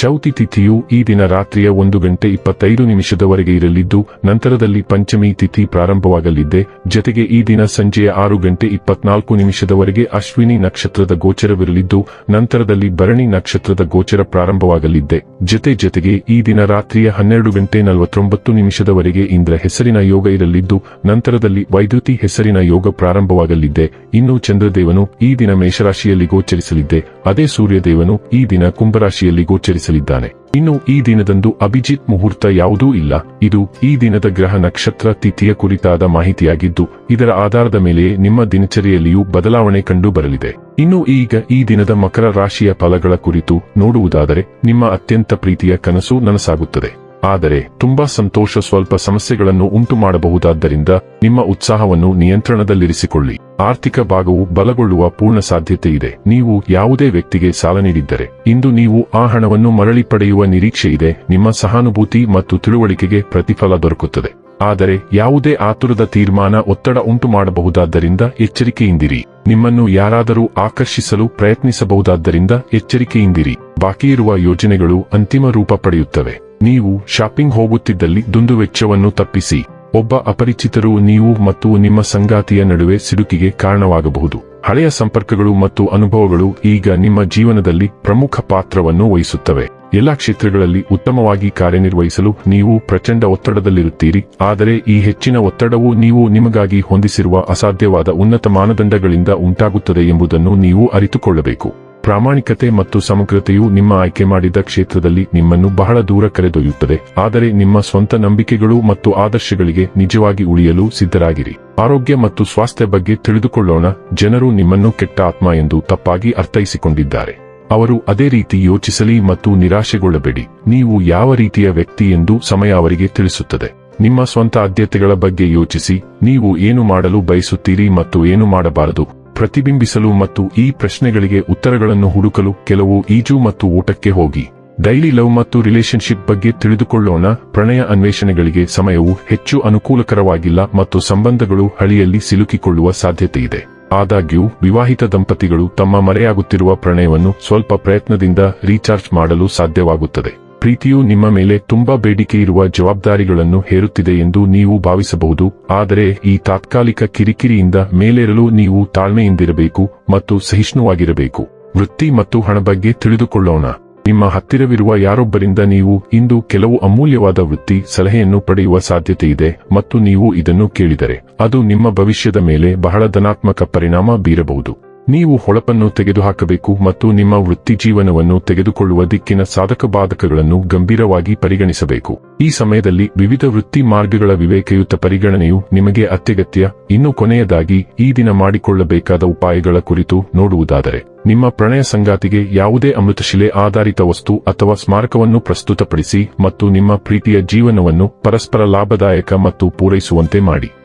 ಚೌತಿ ತಿಥಿಯು ಈ ದಿನ ರಾತ್ರಿಯ ಒಂದು ಗಂಟೆ ಇಪ್ಪತ್ತೈದು ನಿಮಿಷದವರೆಗೆ ಇರಲಿದ್ದು, ನಂತರದಲ್ಲಿ ಪಂಚಮಿ ತಿಥಿ ಪ್ರಾರಂಭವಾಗಲಿದೆ. ಜತೆಗೆ ಈ ದಿನ ಸಂಜೆಯ ಆರು ಗಂಟೆ ಇಪ್ಪತ್ನಾಲ್ಕು ನಿಮಿಷದವರೆಗೆ ಅಶ್ವಿನಿ ನಕ್ಷತ್ರದ ಗೋಚರವಿರಲಿದ್ದು, ನಂತರದಲ್ಲಿ ಭರಣಿ ನಕ್ಷತ್ರದ ಗೋಚರ ಪ್ರಾರಂಭವಾಗಲಿದ್ದೆ ಜತೆ ಜತೆಗೆ ಈ ದಿನ ರಾತ್ರಿಯ ಹನ್ನೆರಡು ಗಂಟೆ ನಲವತ್ತೊಂಬತ್ತು ನಿಮಿಷದವರೆಗೆ ಇಂದ್ರ ಹೆಸರಿನ ಯೋಗ ಇರಲಿದ್ದು, ನಂತರದಲ್ಲಿ ವೈದ್ಯುತಿ ಹೆಸರಿನ ಯೋಗ ಪ್ರಾರಂಭವಾಗಲಿದ್ದೆ ಇನ್ನು ಚಂದ್ರದೇವನು ಈ ದಿನ ಮೇಷರಾಶಿಯಲ್ಲಿ ಗೋಚರಿಸಲಿದ್ದೆ ಅದೇ ಸೂರ್ಯದೇವನು ಈ ದಿನ ಕುಂಭರಾಶಿಯಲ್ಲಿ ಗೋಚರಿಸಲಿದ್ದಾನೆ ಇನ್ನು ಈ ದಿನದಂದು ಅಭಿಜಿತ್ ಮುಹೂರ್ತ ಯಾವುದೂ ಇಲ್ಲ. ಇದು ಈ ದಿನದ ಗ್ರಹ ನಕ್ಷತ್ರ ತಿಥಿಯ ಕುರಿತಾದ ಮಾಹಿತಿಯಾಗಿದ್ದು, ಇದರ ಆಧಾರದ ಮೇಲೆ ನಿಮ್ಮ ದಿನಚರಿಯಲ್ಲಿಯೂ ಬದಲಾವಣೆ ಕಂಡು ಬರಲಿದೆ ಇನ್ನು ಈಗ ಈ ದಿನದ ಮಕರ ರಾಶಿಯ ಫಲಗಳ ಕುರಿತು ನೋಡುವುದಾದರೆ, ನಿಮ್ಮ ಅತ್ಯಂತ ಪ್ರೀತಿಯ ಕನಸು ನನಸಾಗುತ್ತದೆ. ಆದರೆ ತುಂಬಾ ಸಂತೋಷ ಸ್ವಲ್ಪ ಸಮಸ್ಯೆಗಳನ್ನು ಉಂಟು ಮಾಡಬಹುದಾದ್ದರಿಂದ ನಿಮ್ಮ ಉತ್ಸಾಹವನ್ನು ನಿಯಂತ್ರಣದಲ್ಲಿರಿಸಿಕೊಳ್ಳಿ. ಆರ್ಥಿಕ ಭಾಗವು ಬಲಗೊಳ್ಳುವ ಪೂರ್ಣ ಸಾಧ್ಯತೆ ಇದೆ. ನೀವು ಯಾವುದೇ ವ್ಯಕ್ತಿಗೆ ಸಾಲ ನೀಡಿದ್ದರೆ, ಇಂದು ನೀವು ಆ ಹಣವನ್ನು ಮರಳಿ ಪಡೆಯುವ ನಿರೀಕ್ಷೆ ಇದೆ. ನಿಮ್ಮ ಸಹಾನುಭೂತಿ ಮತ್ತು ತಿಳುವಳಿಕೆಗೆ ಪ್ರತಿಫಲ ದೊರಕುತ್ತದೆ. ಆದರೆ ಯಾವುದೇ ಆತುರದ ತೀರ್ಮಾನ ಒತ್ತಡ ಉಂಟು ಮಾಡಬಹುದಾದ್ದರಿಂದ ಎಚ್ಚರಿಕೆಯಿಂದಿರಿ. ನಿಮ್ಮನ್ನು ಯಾರಾದರೂ ಆಕರ್ಷಿಸಲು ಪ್ರಯತ್ನಿಸಬಹುದಾದ್ದರಿಂದ ಎಚ್ಚರಿಕೆಯಿಂದಿರಿ. ಬಾಕಿ ಇರುವ ಯೋಜನೆಗಳು ಅಂತಿಮ ರೂಪ ಪಡೆಯುತ್ತವೆ. ನೀವು ಶಾಪಿಂಗ್ ಹೋಗುತ್ತಿದ್ದಲ್ಲಿ ದುಂದುವೆಚ್ಚವನ್ನು ತಪ್ಪಿಸಿ. ಒಬ್ಬ ಅಪರಿಚಿತರು ನೀವು ಮತ್ತು ನಿಮ್ಮ ಸಂಗಾತಿಯ ನಡುವೆ ಸಿಡುಕಿಗೆ ಕಾರಣವಾಗಬಹುದು. ಹಳೆಯ ಸಂಪರ್ಕಗಳು ಮತ್ತು ಅನುಭವಗಳು ಈಗ ನಿಮ್ಮ ಜೀವನದಲ್ಲಿ ಪ್ರಮುಖ ಪಾತ್ರವನ್ನು ವಹಿಸುತ್ತವೆ. ಎಲ್ಲಾ ಕ್ಷೇತ್ರಗಳಲ್ಲಿ ಉತ್ತಮವಾಗಿ ಕಾರ್ಯನಿರ್ವಹಿಸಲು ನೀವು ಪ್ರಚಂಡ ಒತ್ತಡದಲ್ಲಿರುತ್ತೀರಿ. ಆದರೆ ಈ ಹೆಚ್ಚಿನ ಒತ್ತಡವು ನೀವು ನಿಮಗಾಗಿ ಹೊಂದಿಸಿರುವ ಅಸಾಧ್ಯವಾದ ಉನ್ನತ ಮಾನದಂಡಗಳಿಂದ ಉಂಟಾಗುತ್ತದೆ ಎಂಬುದನ್ನು ನೀವು ಅರಿತುಕೊಳ್ಳಬೇಕು. ಪ್ರಾಮಾಣಿಕತೆ ಮತ್ತು ಸಮಗ್ರತೆಯು ನಿಮ್ಮ ಆಯ್ಕೆ ಮಾಡಿದ ಕ್ಷೇತ್ರದಲ್ಲಿ ನಿಮ್ಮನ್ನು ಬಹಳ ದೂರ ಕರೆದೊಯ್ಯುತ್ತದೆ. ಆದರೆ ನಿಮ್ಮ ಸ್ವಂತ ನಂಬಿಕೆಗಳು ಮತ್ತು ಆದರ್ಶಗಳಿಗೆ ನಿಜವಾಗಿ ಉಳಿಯಲು ಸಿದ್ಧರಾಗಿರಿ. ಆರೋಗ್ಯ ಮತ್ತು ಸ್ವಾಸ್ಥ್ಯ ಬಗ್ಗೆ ತಿಳಿದುಕೊಳ್ಳೋಣ. ಜನರು ನಿಮ್ಮನ್ನು ಕೆಟ್ಟ ಆತ್ಮ ಎಂದು ತಪ್ಪಾಗಿ ಅರ್ಥೈಸಿಕೊಂಡಿದ್ದಾರೆ. ಅವರು ಅದೇ ರೀತಿ ಯೋಚಿಸಲಿ ಮತ್ತು ನಿರಾಶೆಗೊಳ್ಳಬೇಡಿ. ನೀವು ಯಾವ ರೀತಿಯ ವ್ಯಕ್ತಿ ಎಂದು ಸಮಯ ಅವರಿಗೆ ತಿಳಿಸುತ್ತದೆ. ನಿಮ್ಮ ಸ್ವಂತ ಆದ್ಯತೆಗಳ ಬಗ್ಗೆ ಯೋಚಿಸಿ. ನೀವು ಏನು ಮಾಡಲು ಬಯಸುತ್ತೀರಿ ಮತ್ತು ಏನು ಮಾಡಬಾರದು? ಪ್ರತಿಬಿಂಬಿಸಲು ಮತ್ತು ಈ ಪ್ರಶ್ನೆಗಳಿಗೆ ಉತ್ತರಗಳನ್ನು ಹುಡುಕಲು ಕೆಲವು ಈಜು ಮತ್ತು ಊಟಕ್ಕೆ ಹೋಗಿ. ಡೈಲಿ ಲವ್ ಮತ್ತು ರಿಲೇಶನ್ಶಿಪ್ ಬಗ್ಗೆ ತಿಳಿದುಕೊಳ್ಳೋಣ. ಪ್ರಣಯ ಅನ್ವೇಷಣೆಗಳಿಗೆ ಸಮಯವು ಹೆಚ್ಚು ಅನುಕೂಲಕರವಾಗಿಲ್ಲ ಮತ್ತು ಸಂಬಂಧಗಳು ಹಳಿಯಲ್ಲಿ ಸಿಲುಕಿಕೊಳ್ಳುವ ಸಾಧ್ಯತೆ ಇದೆ. ಆದಾಗ್ಯೂ, ವಿವಾಹಿತ ದಂಪತಿಗಳು ತಮ್ಮ ಮರೆಯಾಗುತ್ತಿರುವ ಪ್ರಣಯವನ್ನು ಸ್ವಲ್ಪ ಪ್ರಯತ್ನದಿಂದ ರೀಚಾರ್ಜ್ ಮಾಡಲು ಸಾಧ್ಯವಾಗುತ್ತದೆ. ಪ್ರೀತಿಯು ನಿಮ್ಮ ಮೇಲೆ ತುಂಬಾ ಬೇಡಿಕೆ ಇರುವ ಜವಾಬ್ದಾರಿಗಳನ್ನು ಹೇರುತ್ತಿದೆ ಎಂದು ನೀವು ಭಾವಿಸಬಹುದು, ಆದರೆ ಈ ತಾತ್ಕಾಲಿಕ ಕಿರಿಕಿರಿಯಿಂದ ಮೇಲೇರಲು ನೀವು ತಾಳ್ಮೆಯಿಂದಿರಬೇಕು ಮತ್ತು ಸಹಿಷ್ಣುವಾಗಿರಬೇಕು. ವೃತ್ತಿ ಮತ್ತು ಹಣ ಬಗ್ಗೆ ತಿಳಿದುಕೊಳ್ಳೋಣ. ನಿಮ್ಮ ಹತ್ತಿರವಿರುವ ಯಾರೊಬ್ಬರಿಂದ ನೀವು ಇಂದು ಕೆಲವು ಅಮೂಲ್ಯವಾದ ವೃತ್ತಿ ಸಲಹೆಯನ್ನು ಪಡೆಯುವ ಸಾಧ್ಯತೆ ಇದೆ ಮತ್ತು ನೀವು ಇದನ್ನು ಕೇಳಿದರೆ ಅದು ನಿಮ್ಮ ಭವಿಷ್ಯದ ಮೇಲೆ ಬಹಳ ಧನಾತ್ಮಕ ಪರಿಣಾಮ ಬೀರಬಹುದು. ನೀವು ಹೊಳಪನ್ನು ತೆಗೆದುಹಾಕಬೇಕು ಮತ್ತು ನಿಮ್ಮ ವೃತ್ತಿ ಜೀವನವನ್ನು ತೆಗೆದುಕೊಳ್ಳುವ ದಿಕ್ಕಿನ ಸಾಧಕ ಬಾಧಕಗಳನ್ನು ಗಂಭೀರವಾಗಿ ಪರಿಗಣಿಸಬೇಕು. ಈ ಸಮಯದಲ್ಲಿ ವಿವಿಧ ವೃತ್ತಿ ಮಾರ್ಗಗಳ ವಿವೇಕಯುತ ಪರಿಗಣನೆಯು ನಿಮಗೆ ಅತ್ಯಗತ್ಯ. ಇನ್ನು ಕೊನೆಯದಾಗಿ, ಈ ದಿನ ಮಾಡಿಕೊಳ್ಳಬೇಕಾದ ಉಪಾಯಗಳ ಕುರಿತು ನೋಡುವುದಾದರೆ, ನಿಮ್ಮ ಪ್ರಣಯ ಸಂಗಾತಿಗೆ ಯಾವುದೇ ಅಮೃತಶಿಲೆ ಆಧಾರಿತ ವಸ್ತು ಅಥವಾ ಸ್ಮಾರಕವನ್ನು ಪ್ರಸ್ತುತಪಡಿಸಿ ಮತ್ತು ನಿಮ್ಮ ಪ್ರೀತಿಯ ಜೀವನವನ್ನು ಪರಸ್ಪರ ಲಾಭದಾಯಕ ಮತ್ತು ಪೂರೈಸುವಂತೆ ಮಾಡಿ.